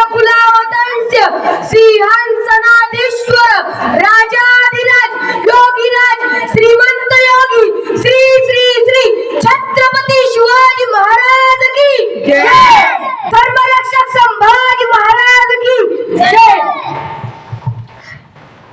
सूर्य कुलावतंस्य सिंहासनाधीश्वर राजाधिराज योगीराज श्रीमंत योगी श्री श्री श्री छत्रपती शिवाजी महाराज की जय धर्मरक्षक संभाजी महाराज की जय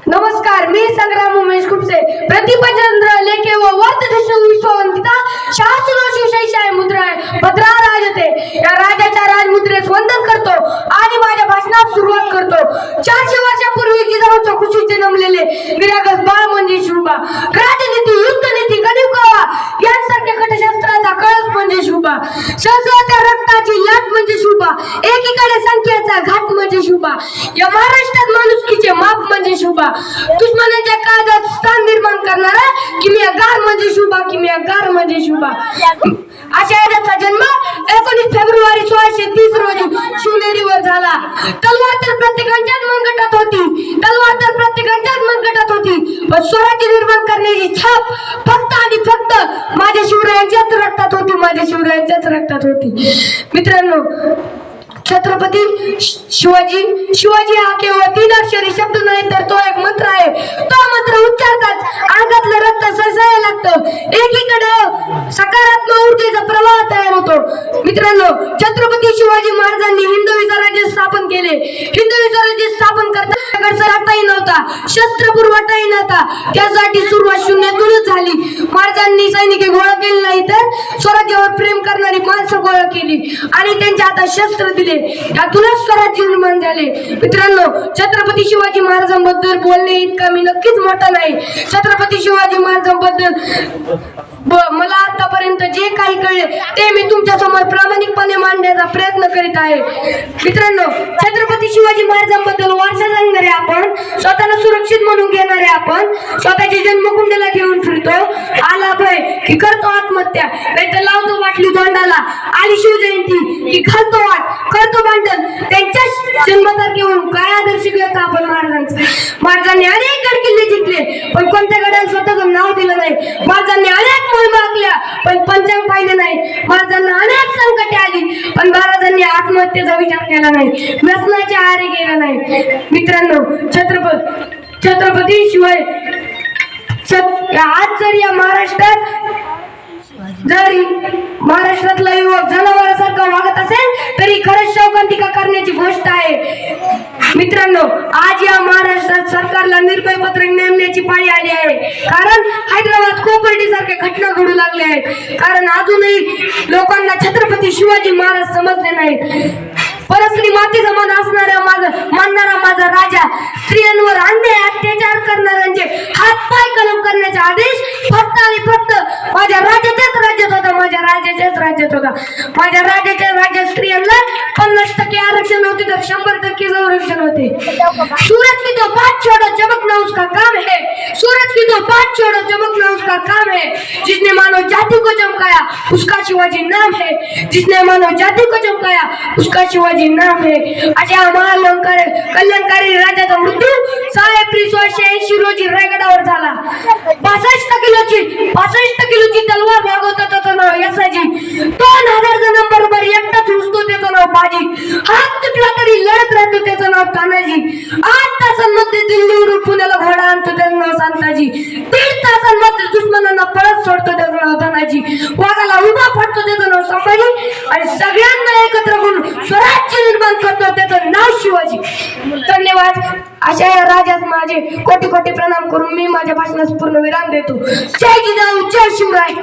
नमस्कार मी संग्राम उमेश खुपसे प्रतिपचंद्र लेखे व वर्त विश्ववंतिता शास्त्र शिवशाही मुद्रा आहे भद्रा राजते या राजाच्या राजमुद्रेस वंदन करतो आणि माझ्या भाषणात सुरुवात करतो. चारशे वर्षापूर्वी जिजाऊच्या खुशी जन्मलेले निरागस बाळ म्हणजे शिवबा राजनीती युद्ध घाट शुभा. या महाराष्ट्रात माणुसकीचे माप म्हणजे शुभा. दुश्मनाच्या काळजात स्थान निर्माण करणारा गार म्हणजे शुभा गार म्हणजे शुभा. अशा याचा जन्म एकोणीस फेब्रुवारी सोळाशे तीस रोजी शिवनेरीवर झाला. तलवार तर प्रत्येकाच्याच मनगटात होती. तलवार तर प्रत्येकाच्याच मनगटात होती. पण स्वराज्य निर्माण करण्याची छाप फक्त आणि फक्त माझ्या शिवरायांच्याच रक्तात होती माझ्या शिवरायांच्याच रक्तात होती. मित्रांनो छत्रपती शिवाजी शिवाजी हा केवळ तीन अक्षरी शब्द नाही तर तो एक मंत्र आहे. तो मंत्र उच्चारताच अंगातलं रक्त सळसळायला लागतं. एकीकडे सकारात्मक ऊर्जेचा प्रवाह तयार होतो. मित्रांनो छत्रपती शिवाजी महाराजांनी हिंदवी स्वराज्य स्थापन केले. हिंदवी स्वराज्य स्थापन करताना सरताही नव्हता शस्त्र पुरवठाही नव्हता. त्यासाठी सुरुवात शून्यातून झाली महाराजांनी सैनिक गोळा केली नाही तर स्वराज्यावर प्रेम करणारी माणसं गोळा केली. आणि त्यांच्या हातात शस्त्र दिले. त्यातूनच स्वराज्य निर्माण झाले. मित्रांनो छत्रपती शिवाजी महाराजांबद्दल बोलणे इतका मी नक्कीच मोठा नाही. छत्रपती शिवाजी महाराजांबद्दल मला आतापर्यंत जे काही कळले ते मी तुमच्यासमोर प्रामाणिकपणे मांडण्याचा प्रयत्न करीत आहे. मित्रांनो छत्रपती शिवाजी महाराजांबद्दल वारसा सांगणारे आपण स्वतःला सुरक्षित म्हणून घेणारे आपण स्वतःची जन्मकुंडला घेऊन आला भय की करतो आत्महत्या. नाही तर लावतो वाटली तोंडाला. आली शिवजयंती की खातो वाट. करतो भांडण. त्यांच्या जन्मतारखेवरून काय आदर्श घेतो आपण महाराजांचा? महाराजांनी अनेक गड किल्ले जिंकले पण कोणत्या गडाला स्वतःचं नाव दिलं नाही? महाराजांनी अनेक मोहीम आखल्या पण पंचांग पाहिले नाही. महाराजांना अनेक संकटे आली पण महाराजांनी आत्महत्येचा विचार केला नाही. व्यसनाच्या आहारी गेला नाही. मित्रांनो छत्रपती छत्रपती शिवाय आज जर या महाराष्ट्रात जरी महाराष्ट्रातला युवक जनावरासारखा वागत असेल तरी खरंच शौकांतिका करण्याची गोष्ट आहे. मित्रांनो आज या महाराष्ट्रात सरकारला निर्भय पत्रक नेमण्याची पाळी आली आहे. कारण हैदराबाद कोपर्डी सारख्या घटना घडू लागल्या आहेत. कारण अजूनही लोकांना छत्रपती शिवाजी महाराज समजले नाहीत. परस्त्री मातीचा मन असणाऱ्या माझा मानणारा माझा राजा स्त्रियांवर राजाच्याच राज्यात होता माझ्या राजाच्या राज्यात स्त्रियांना पन्नास टक्के आरक्षण होते तर शंभर टक्के संरक्षण होते. सूरज की तो बात छोड़ो चमकना उसका काम है? सूरज की तो बात छोड़ो चमकना उसका काम है? जिसने मानव जाति को चमकाया उसका शिवाजी नाम है। जिसने मानव जाति को चमकाया उसका शिवाजी नाम है। अशा महालंकार कल्याणकारी राजाचा मृत्यू सहा एप्रिल सोळाशे ऐंशी रोजी रायगडावर झाला. घोडा सांताजी दीड तासांमध्ये दुश्मनांना परत सोडतो त्याचं धनाजी वाघाला उभा फाटतो त्याचं नाव संभाजी आणि सगळ्यांना एकत्र करून स्वराज्य निर्माण करतो त्याचं नाव शिवाजी. धन्यवाद. अशा या राजात माझे कोटी कोटी प्रणाम करून मी माझ्या भाषणास पूर्ण विराम देतो. जय जिजाऊ जय शिवराय.